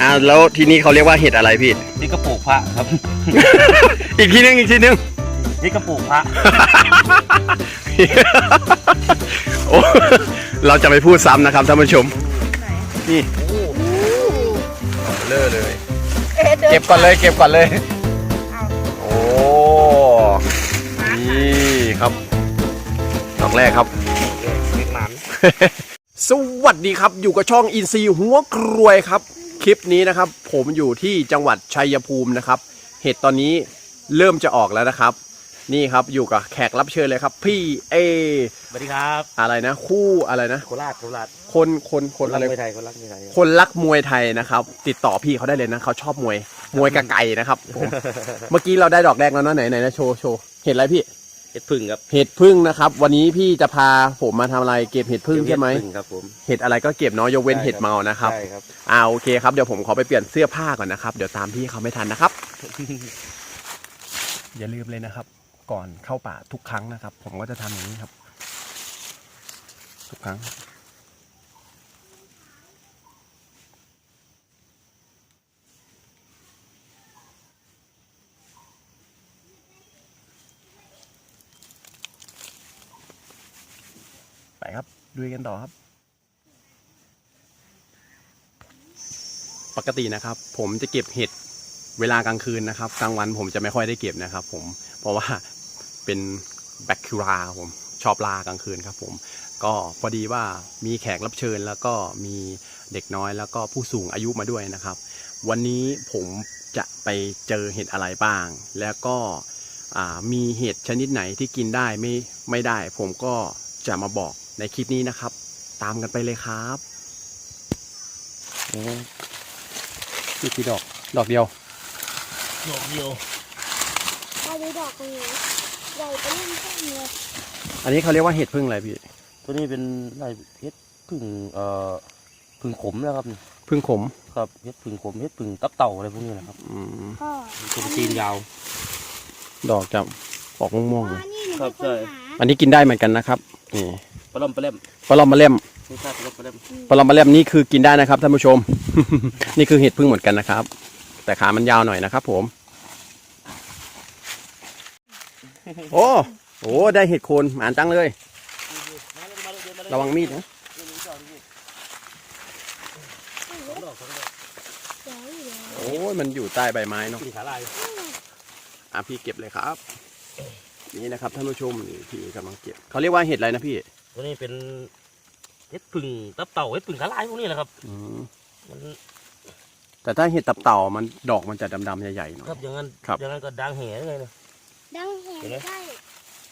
อ่าแล้วทีนี้เขาเรียกว่าเห็ดอะไรพี่ นี่กระปุกพระครับ อีกทีนึงอีกทีนึงนี่กระปุกพระ โอ้เราจะไปพูดซ้ำนะครับท่านผู้ชม นี่เลอะเลย เก็บก่อนเลยเก็บก่อนเลย โอ้นี่ครับดอกแรกครับเล็กหมันสวัสดีครับอยู่กับช่องอินซีหัวกรวยครับ คลิปนี้นะครับ ผมอยู่ที่จังหวัดชัยภูมินะครับ เห็ดตอนนี้เริ่มจะออกแล้วนะครับ นี่ครับอยู่กับแขกรับเชิญเลยครับ พี่เอสวัสดีครับอะไรนะ คู่อะไรนะ โคราชโคราชคนคนคนอะไรมวยไทยคนรักมวยไทยคนรักมวยไทยนะครับ ติดต่อพี่เขาได้เลยนะเขาชอบมวยมวยกะไก่นะครับผมเมื่อกี้เราได้ดอกแรกแล้วเนาะไหนไหนนะโชว์โชว์เห็ดอะไรพี่ เห็ดพึ่งครับเห็ดพึ่งนะครับ วันนี้พี่จะพาผมมาทำอะไรเก็บเห็ดพึ่งใช่ไหม เดพึ่งครับผม เห็ดอะไรก็เก็บเนาะยกเว้นใช่ครับเห็ดเมานะครับใช่ครับ อ่าโอเคครับเดี๋ยวผมขอไปเปลี่ยนเสื้อผ้าก่อนนะครับ เดี๋ยวตามพี่เขาไม่ทันนะครับ อย่าลืมเลยนะครับ ก่อนเข้าป่าทุกครั้งนะครับ ผมก็จะทำอย่างนี้ครับ ทุกครั้ง ครับดูกันต่อครับ ปกตินะครับ ผมจะเก็บเห็ดเวลากลางคืนนะครับ กลางวันผมจะไม่ค่อยได้เก็บนะครับ ผมเพราะว่าเป็นแบคทีราผมชอบลากลางคืนครับ ผมก็พอดีว่ามีแขกรับเชิญแล้วก็มีเด็กน้อยแล้วก็ผู้สูงอายุมาด้วยนะครับ วันนี้ผมจะไปเจอเห็ดอะไรบ้าง แล้วก็มีเห็ดชนิดไหนที่กินได้ไม่ไม่ได้ ผมก็จะมาบอก ในคลิปนี้นะครับ ตามกันไปเลยครับนี่กี่ดอกดอกเดียว ดอกเดียวมาดูดอกตรงนี้ใหญ่ไปเล่นต้นเลยอันนี้เขาเรียกว่าเห็ดพึ่งอะไรพี่ตัวนี้เป็นลายเห็ดพึ่งเอ่อพึ่งขมนะครับพึ่งขมครับเห็ดพึ่งขมเห็ดพึ่งตับเต่าอะไรพวกนี้นะครับอืมพ่อเป็นจีนยาว ดอกจะออกม่วงๆพ่เลอยนี่หนูครัเป็บนคนใช่หา อันนี้กินได้เหมือนกันนะครับนี่ ปลาล่อมปลาเล่มปลอมมาเล่มไม่ใช่ปลาล่อมปลาเล่มปลอมมาเล่มนี่คือกินได้นะครับท่านผู้ชม นี่คือเห็ดพึ่งเหมือนกันนะครับ แต่ขามันยาวหน่อยนะครับ ผม โอ้โหได้เห็ดโคนหมานจังเลย ระวังมีดนะใหญ่อยู่เลยโอ้ยมันอยู่ใต้ใบไม้เนาะสีขาลายอะพี่เก็บเลยครับ นี่นะครับท่านผู้ชมนี่พี่กำลังเก็บเขาเรียกว่าเห็ดอะไรนะพี่ ตัวนี้เป็นเห็ดพึ่งตับเต่าเห็ดพึ่งขาลายพวกนี้แหละครับอืมมันแต่ถ้าเห็ดตับเต่ามันดอกมันจะดำๆใหญ่ๆหน่อย ครับอย่างนั้นครับ อย่างนั้นก็ดังแห่เลยนะดังแหงเห็นไหมใช่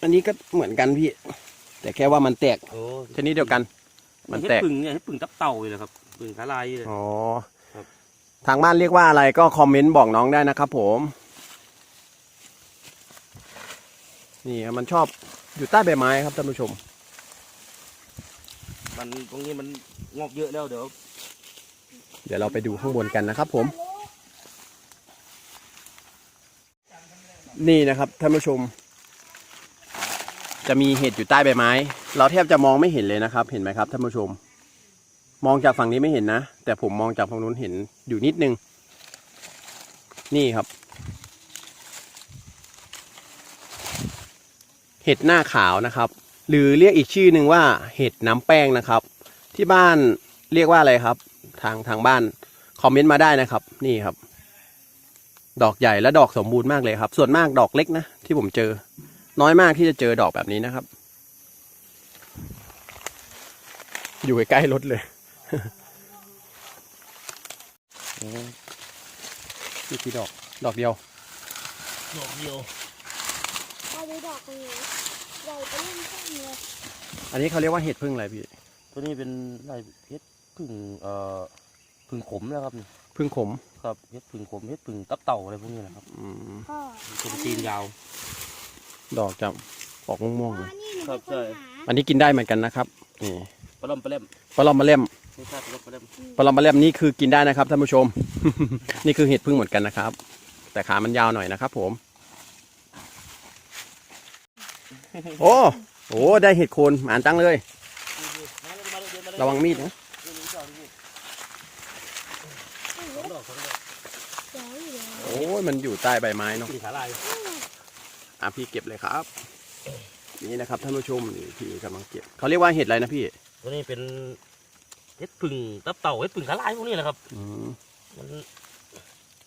อันนี้ก็เหมือนกันพี่ แต่แค่ว่ามันแตกโอ้ชนิดเดียวกัน มันเห็ดแตกพึ่งเนี่ยเห็ดพึ่งตับเต่าเลยนะครับพึ่งขาลายเลย อ๋อ ครับ ทางบ้านเรียกว่าอะไรก็คอมเมนต์บอกน้องได้นะครับผม นี่ครับมันชอบอยู่ใต้ใบไม้ครับท่านผู้ชม มันตรงนี้มันงอกเยอะแล้วเดี๋ยว เดี๋ยวเราไปดูข้างบนกันนะครับ ผม นี่นะครับท่านผู้ชม จะมีเห็ดอยู่ใต้ใบไม้ เราแทบจะมองไม่เห็นเลยนะครับ เห็นไหมครับท่านผู้ชม มองจากฝั่งนี้ไม่เห็นนะ แต่ผมมองจากฝั่งนู้นเห็นอยู่นิดนึง นี่ครับ เห็ดหน้าขาวนะครับ หรือเรียกอีกชื่อหนึ่งว่าเห็ดน้ำแป้งนะครับ ที่บ้านเรียกว่าอะไรครับ ทางทางบ้านคอมเมนต์มาได้นะครับ นี่ครับ ดอกใหญ่และดอกสมบูรณ์มากเลยครับ ส่วนมากดอกเล็กนะที่ผมเจอ น้อยมากที่จะเจอดอกแบบนี้นะครับ อยู่ใกล้ๆรถเลยนี่กี่ดอก ดอกเดียว ดอกเดียวมาดูดอกตรงนี้ ใหญ่ไปเล่นต้นเลยอันนี้เขาเรียกว่าเห็ดพึ่งอะไรพี่ ตัวนี้เป็นลายเห็ดพึ่งเอ่อพึ่งขมนะครับพึ่งขม ครับเห็ดพึ่งขมเห็ดพึ่งตับเต่าอะไรพวกนี้นะครับอืม พ่อเป็นจีนยาว ดอกจะออกม่วงๆพ่เลอยนี่หนูครัเป็บนคนใช่หาอันนี้กินได้เหมือนกันนะครับ นี่ปลาล่อมปลาเล่มปลอมมาเล่มไม่ใช่ปลาล่อมปลาเล่มปลอมมาเล่มนี่คือกินได้นะครับท่านผู้ชม นี่คือเห็ดพึ่งเหมือนกันนะครับ แต่ขามันยาวหน่อยนะครับผม โอ้โหได้เห็ดโคนหมานจังเลย ระวังมีดนะดอกสองดอกเดี๋ยวอยู่แล้วโอ้ยมันอยู่ใต้ใบไม้เนาะสีขาลายอะพี่เก็บเลยครับ นี่นะครับท่านผู้ชมนี่พี่กำลังเก็บเขาเรียกว่าเห็ดอะไรนะพี่ตัวนี้เป็นเห็ดพึ่งตับเต่าเห็ดพึ่งขาลายพวกนี้แหละครับอืมมัน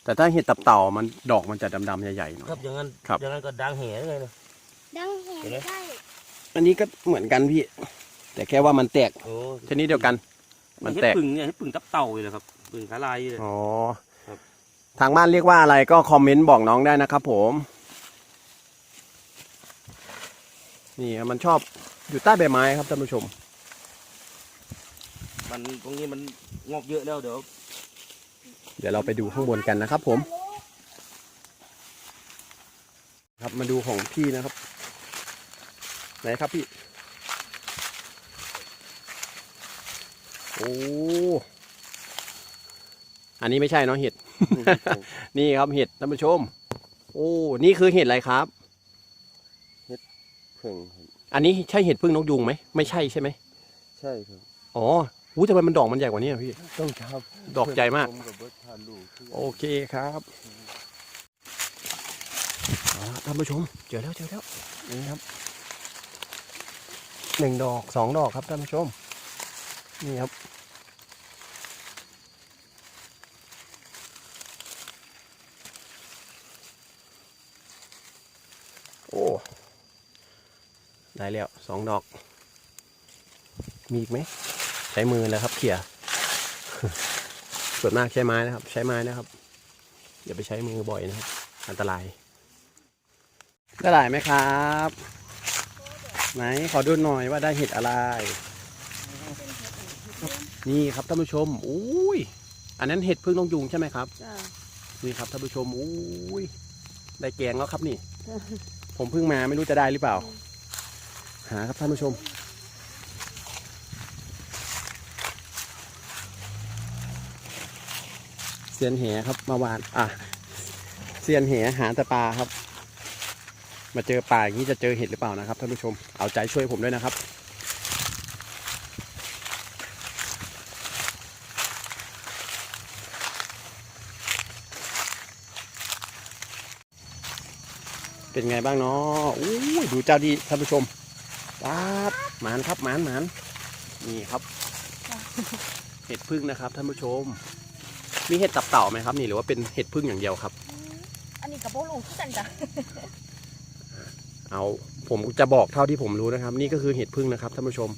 แต่ถ้าเห็ดตับเต่ามันดอกมันจะดำๆใหญ่ๆหน่อยครับอย่างนั้นครับอย่างนั้นก็ดังแห่เลยนะดังแหง เห็นไหมได้อันนี้ก็เหมือนกันพี่ แต่แค่ว่ามันแตกโอ้ชนิดเดียวกัน มันเห็ดแตกพึ่งเนี่ยเห็ดพึ่งตับเต่าเลยนะครับพึ่งขาลายเลย อ๋อครับ ทางบ้านเรียกว่าอะไรก็คอมเมนต์บอกน้องได้นะครับผม นี่ครับมันชอบอยู่ใต้ใบไม้ครับท่านผู้ชม มันตรงนี้มันงอกเยอะแล้วเดี๋ยวเดี๋ยวเราไปดูข้างบนกันนะครับผม ครับมาดูของพี่นะครับ ไหนครับพี่ โอ้ อันนี้ไม่ใช่เนาะเห็ด นี่ครับเห็ดท่านผู้ชม โอ้ นี่คือเห็ดอะไรครับพึ่งอันนี้ใช่เห็ดพึ่งนกยุงไหม ไม่ใช่ใช่ไหมใช่ครับ อ๋ออู้ทำไมมันดอกมันใหญ่กว่านี้อะพี่ ต้องครับดอกใหญ่มาก ผมกับเบิร์ดทานลูกโอเคครับเอาละท่านผู้ชม เจอแล้วเจอแล้ว นี่ครับ หนึ่งดอกสองดอกครับท่านผู้ชม นี่ครับ โอ้ ได้แล้วสองดอก มีอีกไหม ใช้มือแล้วครับ เขี่ยส่วนมากใช้ไม้นะครับ ใช้ไม้นะครับ อย่าไปใช้มือบ่อยนะครับ อันตราย ได้หลายไหมครับ ไหนขอดูหน่อยว่าได้เห็ดอะไร นี่ครับท่านผู้ชมอุ้ยอันนั้นเห็ดพึ่งนกยุงใช่ไหมครับจ้านี่ครับท่านผู้ชมอุ้ยได้แกงแล้วครับนี่ ผมเพิ่งมาไม่รู้จะได้หรือเปล่า หาครับท่านผู้ชมเซียนแหครับเมาวาน อะเซียนแหหาแต่ปลาครับ มาเจอปลาอย่างนี้จะเจอเห็ดหรือเปล่านะครับท่านผู้ชมเอาใจช่วยผมด้วยนะครับ เป็นไงบ้างเนาะอู้ดูเจ้าดีท่านผู้ชมว้าบหมานครับหมานหมานนี่ครับเห็ดพึ่งนะครับท่านผู้ชม มีเห็ดตับเต่าไหมครับ นี่หรือว่าเป็นเห็ดพึ่งอย่างเดียวครับ อันนี้กับโบลูคือกันจ้ะ เอาผมจะบอกเท่าที่ผมรู้นะครับ นี่ก็คือเห็ดพึ่งนะครับท่านผู้ชม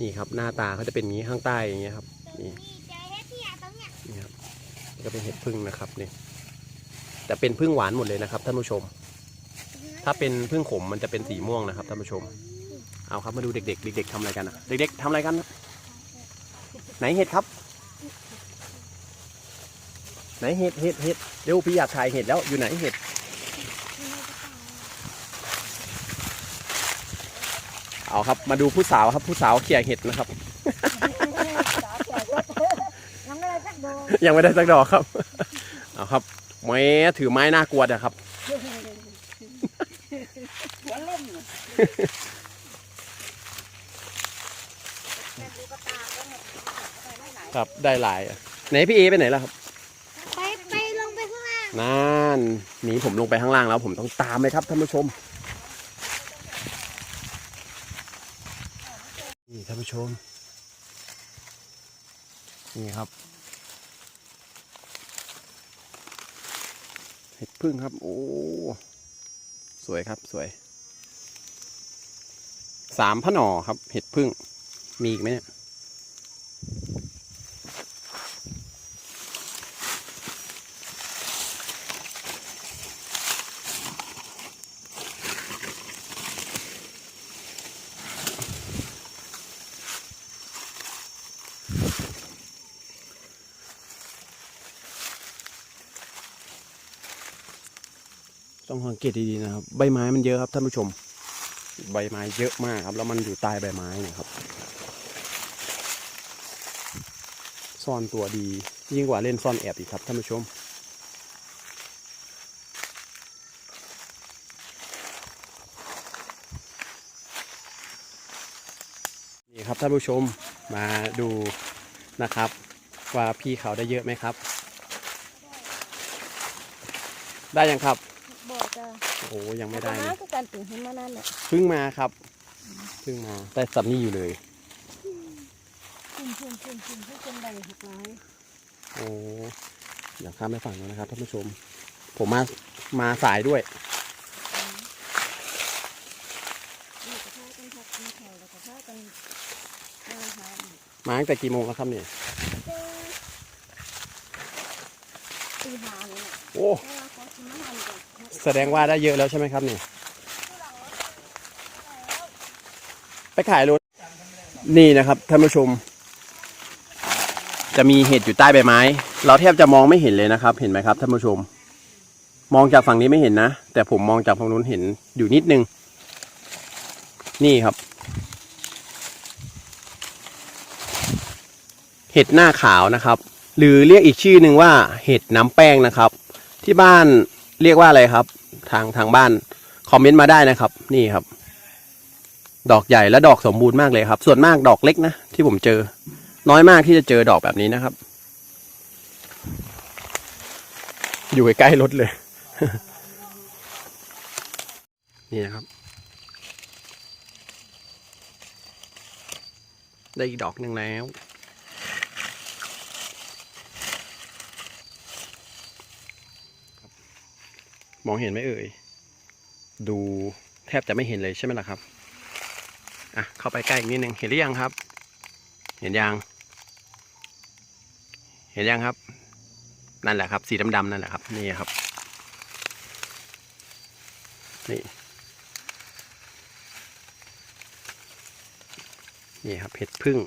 นี่ครับ หน้าตาเขาจะเป็นอย่างนี้ข้างใต้อย่างเงี้ยครับนี่นี่ครับก็เป็นเห็ดพึ่งนะครับนี่แต่เป็นพึ่งหวานหมดเลยนะครับท่านผู้ชม ถ้าเป็นพึ่งขมมันจะเป็นสีม่วงนะครับท่านผู้ชม เอาครับมาดูเด็ก ๆ เด็ก ๆทำอะไรกันอะเด็ก ๆทำอะไรกัน ไหนเห็ดครับ ไหนเห็ดเห็ดเห็ดเร็วพี่อยากถ่ายเห็ดแล้วอยู่ไหนเห็ด เอาครับมาดูผู้สาวครับผู้สาวเขี่ยเห็ดนะครับน้ำอะไรสักโดนยังไม่ได้สักดอกครับ เอาครับแม้ถือไม้น่ากลัวนะครับ หัวเล่มครับได้หลายอะไหนพี่เอไปไหนแล้วครับไปไปลงไปข้างล่างนั่นหนีผมลงไปข้างล่างแล้ว ผมต้องตามเลยครับท่านผู้ชม นี่ท่านผู้ ชม นี่ครับ เห็ดพึ่งครับ โอ้ สวยครับสวย สามพนอครับ เห็ดพึ่ง มีอีกไหมเนี่ย เกตดีๆนะครับ ใบไม้มันเยอะครับท่านผู้ชม ใบไม้เยอะมากครับ แล้วมันอยู่ใต้ใบไม้นะครับ ซ่อนตัวดียิ่งกว่าเล่นซ่อนแอบอีกครับท่านผู้ชม นี่ครับท่านผู้ชมมาดูนะครับ ว่าพี่เขาได้เยอะไหมครับ ได้ยังครับ โอ้ยังไม่ได้นะนะคือการตื่นขึ้นมานั่นแหละเพิ่งมาครับเพิ่งมาได้ซับนี่อยู่เลยขึ้นขึ้นขึ้นขึ้นขึ้นเป็นใบหกร้อยโอ้อยากข้ามไปฝั่งนู้นนะครับท่านผู้ชม ผมมามาสายด้วยนี่กระทะกันทักกันแถวแล้วกระทะกันอาหารมาตั้งแต่กี่โมงแล้วครับเนี่ยตีหาเลยน่ะโอ้ แสดงว่าได้เยอะแล้วใช่ไหมครับเนี่ยไปขายรถนี่นะครับท่านผู้ชม จะมีเห็ดอยู่ใต้ใบไม้ เราแทบจะมองไม่เห็นเลยนะครับ เห็นไหมครับท่านผู้ชม มองจากฝั่งนี้ไม่เห็นนะ แต่ผมมองจากฝั่งนู้นเห็นอยู่นิดนึง นี่ครับ เห็ดหน้าขาวนะครับ หรือเรียกอีกชื่อหนึ่งว่าเห็ดน้ำแป้งนะครับ ที่บ้าน เรียกว่าอะไรครับ ทางทางบ้านคอมเมนต์มาได้นะครับ นี่ครับ ดอกใหญ่และดอกสมบูรณ์มากเลยครับ ส่วนมากดอกเล็กนะที่ผมเจอ น้อยมากที่จะเจอดอกแบบนี้นะครับ อยู่ใกล้ๆรถเลย นี่นะครับ ได้อีกดอกหนึ่งแล้ว มองเห็นไหมเอ่ย ดูแทบจะไม่เห็นเลยใช่ไหมล่ะครับ อะ เข้าไปใกล้อีกนิดนึง เห็นหรือยังครับ เห็นยัง เห็นยังครับ นั่นแหละครับ สีดำๆนั่นแหละครับ นี่ครับ นี่ นี่ครับเห็ดพึ่ง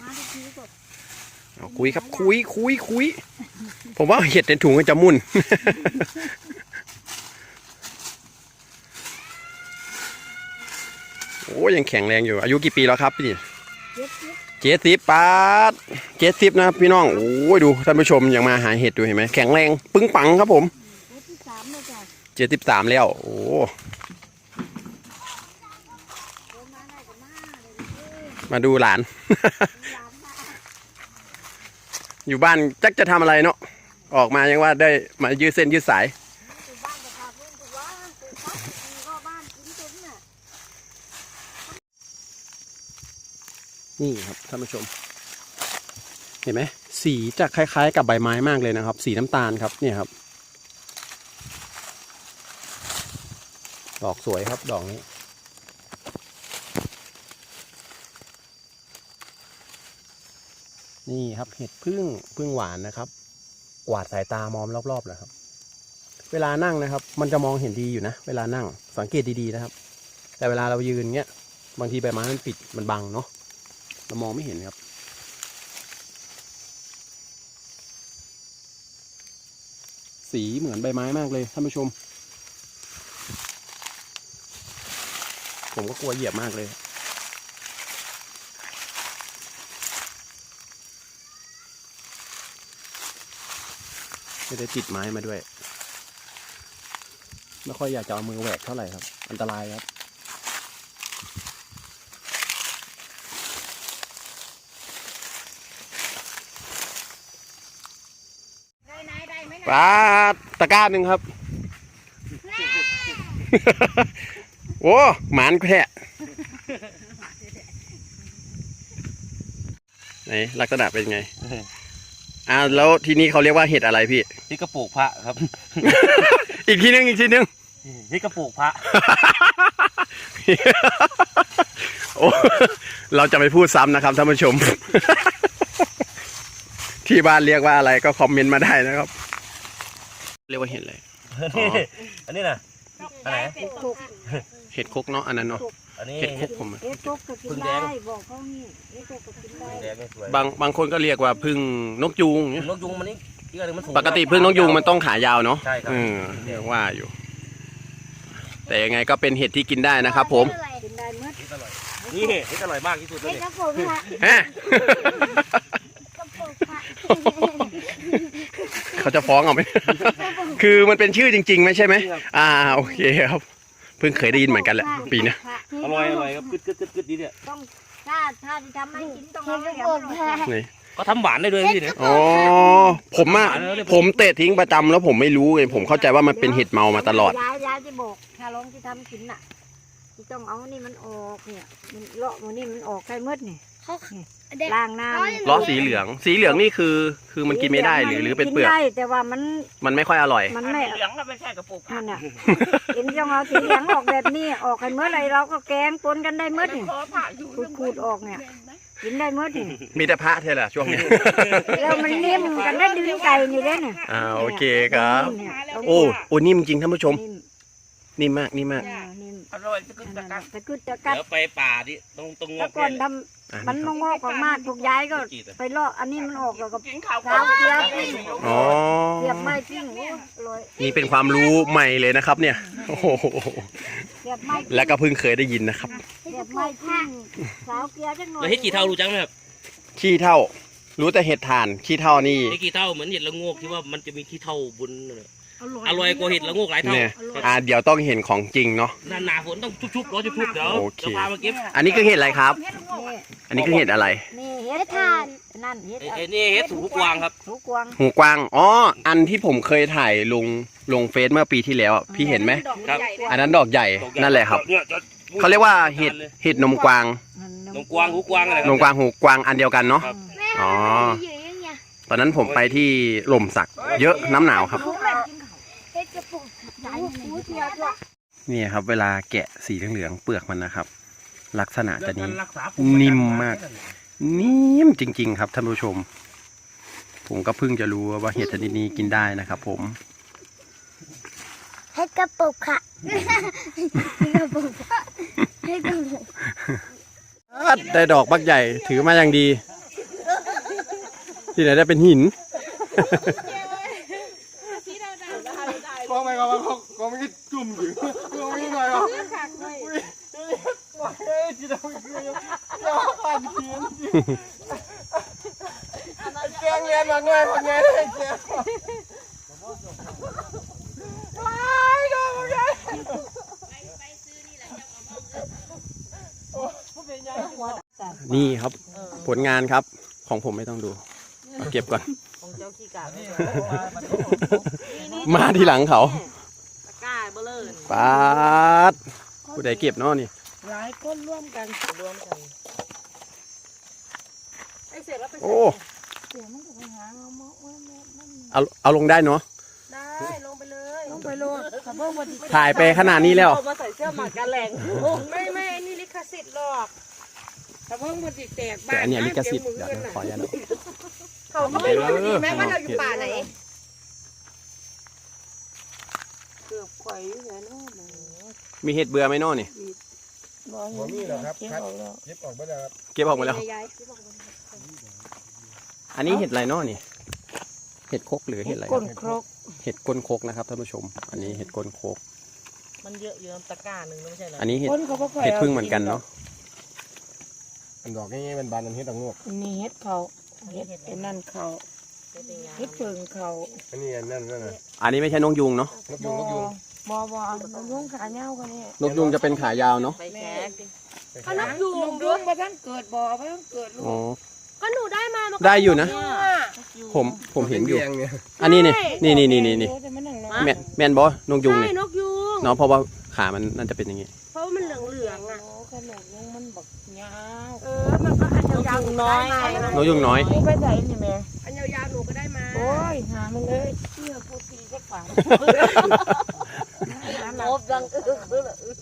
มาทุกทีก็ เอาคุยครับคุยคุยคุยผมว่าเห็ดในถุงมันจะมุ่น โอ้ยังแข็งแรงอยู่ อายุกี่ปีแล้วครับพี่เจ็ดสิบปาดเจ็ดสิบนะครับพี่น้อง โอ้ยดูท่านผู้ชมยังมาหาเห็ดดูเห็นไหมแข็งแรง ปึ้งปังครับผมเจ็ดสิบสามแล้ว โอ้มาได้ก็มาเลยเด้อมาดูหลาน อยู่บ้านจักจะทำอะไรเนาะออกมายังว่าได้มายืดเส้นยืดสาย อยู่บ้านก็พาเพื่อนกูว่ากูพักกูก็บ้านกินจนน่ะนี่ครับท่านผู้ชม เห็นไหมสีจะคล้าย ๆ กับใบไม้มากเลยนะครับ สีน้ำตาลครับเนี่ยครับ ดอกสวยครับดอกนี้ นี่ครับเห็ดพึ่งพึ่งหวานนะครับ กวาดสายตามองรอบๆเลยครับ เวลานั่งนะครับ มันจะมองเห็นดีอยู่นะ เวลานั่งสังเกตดีๆนะครับ แต่เวลาเรายืนเงี้ยบางทีใบไม้มันปิดมันบังเนาะเรามองไม่เห็นครับสีเหมือนใบไม้มากเลยท่านผู้ชม ผมก็กลัวเหยียบมากเลย ไม่ได้ติดไม้มาด้วย ไม่ค่อยอยากจะเอามือแหวกเท่าไหร่ครับ อันตรายครับได้ไหนได้ไหมปลาตะกร้าหนึ่งครับ โอ้หมานแค่ไหนลักษณะเป็นไง อ่าแล้วทีนี้เขาเรียกว่าเห็ดอะไรพี่นี่กระปุกพระครับ อีกทีนึงอีกทีนึงนี่กระปุกพระ โอ้เราจะไม่พูดซ้ำนะครับท่านผู้ชม ที่บ้านเรียกว่าอะไรก็คอมเมนต์มาได้นะครับ เรียกว่าเห็ดอะไรอ๋ออันนี้นะอันไหนเป็นถูก เห็ดคกเนาะอันนั้นเนาะ อันนี้เห็ดคกผมเอ๊ะตกก็กิพึ่นงแดได้งบอกเขานี่เอ๊ะตกก็กินได้แดงไม่สวยบางบางคนก็เรียกว่าพึ่งนกยูงเนี่ยนกยุงมันนี่อีกอันหนึงมันสูง ปกติพึ่งนกยูงมันต้องขายาวเนาะใช่ครับเออเรียกว่าอยู่ แต่ยังไงก็เป็นเห็ดที่กินได้นะครับ ผมกินได้เมื่อนี่อร่อยนี่นี่อร่อยมากที่สุดเลไอ้ยกระปุกพระฮะ กระปุกพระเขาจะฟ้องเอาไหม คือมันเป็นชื่อจริงๆไม่ใช่ไหม อ่า โอเคครับ เพิ่งเคยได้ยินเหมือนกันแหละปีเนี้ยอร่อยอร่อยครับกึดกึดกึดกึดดีเนี่ยต้องถ้าถ้าที่ทำให้กินต้องเห็เอานกไว้ระเดี๋ยวปุมันกอพร่อยระนี่ก็ทำหวานได้ด้วยพี่เนี่ยอ๋อผมอะผมเตะทิ้งประจำแล้วผมไม่รู้ไงผมเข้าใจว่ามันเป็นเห็ดเมามาตลอดยายยายจะบอกถ้าลองที่ทำกินน่ะที่ต้องเอานี่มันออกเนี่ยมันเลาะมันนี่มันออกใครมืดเนี่ยเขาเด็ก ล้างน้ำล้อสีเหลือง สีเหลืองนี่คือ คือมันกินไม่ได้หรือหรือเป็นเปลือกกินได้แต่ว่ามันมันไม่ค่อยอร่อย มันไม่เหลืองก็ไม่ใช่กระปุกนั่นน่ะกินจังเอาสีเหลืองออกแบบนี้ออกให้เมื่อไรเราก็แกงปนกันได้เมื่อนี่ขูดๆออกเนี่ยกินได้เมื่อนี่มีแต่พระเท่านั้นช่วงนี้แล้วมันนิ่มกันได้ดึงไก่นี่ได้เนี่ยอ่าโอเคครับเนี่ยโอ้โอ้นิ่มจริงท่านผู้ชม นิ่มนิ่มมากนิ่มมากอ่านิ่มอร่อยจะขึ้นนั่ตะนกัน่ะกตะกึดตะกัดเดี๋ยวไปป่าดิตรงตรงงแล้อวกก่อนทอะำมันงอกออกมากถูกย้ายก็กีดอะไปเลาะอันนี้มันออกแล้วก็ กินข้าวสาวเกียบปิ้งอ๋อเกียบไม้ปิ้งโอ้ยอร่อยนี่เป็นความรู้ใหม่เลยนะครับ เนี่ย โอ้โหเกียบไม้ปิ้งและก็เพิ่งเคยได้ยินนะครับเกียบไม้ปิ้งสาวเกียบจังหน่อยแล้วเห็ดกี่เท่ารู้จักไหมครับขี้เท่า รู้แต่เห็ดถ่าน ขี้เท่านี่เห็ดกี่เท่าเหมือนเห็ดละโงกที่ว่ามันจะมีขี้เท่าบนนั่นแหละ อร่อยกว่าเห็ดละโงกหลายเท่าเนี่ยอ่าเดี๋ยวต้องเห็นของจริงเนาะหน้าหนาฝนต้องชุบๆร้อนชุบๆเดี๋ยวโอเคจะพามาเก็บอันนี้คือเห็ดอะไรครับนี่อันนี้คือเห็ดอะไรนี่เห็ดทานนั่นเห็ดไอ้ไอ้นี่เห็ดถูกกวางครับถูกกวางหูกวางอ๋ออันที่ผมเคยถ่ายลงลงเฟซเมื่อปีที่แล้วอะพี่เห็นไหมครับอันนั้นดอกใหญ่นั่นแหละครับเนี่ยจะเขาเรียกว่าเห็ดเห็ดนมกวางนมกวางหูกวางอะไรนมกวางหูกวางอันเดียวกันเนาะครับแม่อ๋ออยู่ยังไงตอนนั้นผมไปที่หล่มสักเยอะน้ำหนาวครับ นี่ครับ เวลาแกะสีเหลืองๆเปลือกมันนะครับ ลักษณะจะนี้รักษานิ่มมาก นิ่มจริง ๆ ครับท่านผู้ชม ผมก็เพิ่งจะรู้ว่าเห็ดชนิดนี้กินได้นะครับผมเฮ็ดกระปุกค่ะเฮ็ดกระปุกเฮ็ดกระปุกได้ดอกบักใหญ่ถือมาอย่างดี ที่ไหนได้เป็นหิน กองไปกองไปกองกองไม่จุ่มอยู่กองไม่หน่อยหรอเฮ้ยจีดาวคือจะผ่านเขียนแกงเรียนมาไงมาไงแกงไม่ก็ไม่ไงนี่ครับ ผลงานครับ ของผมไม่ต้องดูเอาเก็บก่อน ของเจ้าขี้กามาทีหลังเขาตะกร้าเบลอปาดผู้ใดเก็บเนาะนี่หลายคนร่วมกันรวมกันไอเสร็จแล้วไป โอ้เสียมันก็ไปหาเอามาว่าแม่มันเอาเอาลงได้เนาะได้ลงไปเลยลงไปโลดขับเบิ้งวันที่ถ่ายไปขนาดนี้แล้วมาใส่เสื้อหมักกันแหลงไม่ไม่อันนี้ลิขสิทธิ์หรอกขับเบิ้งวันที่แตกบ้าแต่นอันเนี้ยลิขสิทธิ์เดี๋ยวนะขออนุญาตนะเขาก็ไม่รู้ดีแม้ว่าเราอยู่ป่าไหนเกือบข่อยอยู่แล้วเนาะมีเห็ดเบื่อไหมเนาะนี่หัวมีเหรอครับครับเย็บออกไปแล้วครับเก็บออกหมาแล้ว อันนี้เห็ดอะไรเนาะนี่ เห็ดคกหรือเห็ดอะไรก้นครก เห็ดก้นคกนะครับท่านผู้ชม อันนี้เห็ดก้นคก มันเยอะอยู่ตะกร้าหนึ่งไม่ใช่เหรออันนี้เห็ดก้นเขาก็ข่อยเห็ดพึ่งเหมือนกันเนาะอันดอกง่ายๆมันบานอันเฮ็ดตังงวกนี่เห็ดเขาเห็ดเป็นนั่นเขาเห็ดเพิงเขาอันนี้อันนั่นนั่นน่ะอันนี้ไม่ใช่นกยุงเนาะนกยุงนกยุงบอบอน้องยุงขาเน่ากันนี่นกยุงจะเป็นขายาวเนาะไปแขกก็นกยูน้องงยุงมาท่านเกิดบ่อมาท่านเกิดลูกอ๋อ ก็หนูได้มามันได้อยู่นะ ผมผมเห็นอยู่แดงเนี่ยอันนี้นี่นี่นี่นี่นี่นี่แต่มันนั่งรอแมนแมนบอนกยุงใช่นี่นกยูงเนาะเพราะว่าขามันน่าจะเป็นอย่างงี้ เพราะว่ามันเหลืองเหลืองๆอะโอ้ขนมยุงมันบักยาวเออ มันก็อันยาวๆหนูได้มานกยุงน้อยนี่ไปใส่นี่แม่อันยาวๆหนูก็ได้มา โอ้ยหามันเลยเชื่อพูดตีสักฝ่าโอบดังอึกอึกเห็นป่ะลูก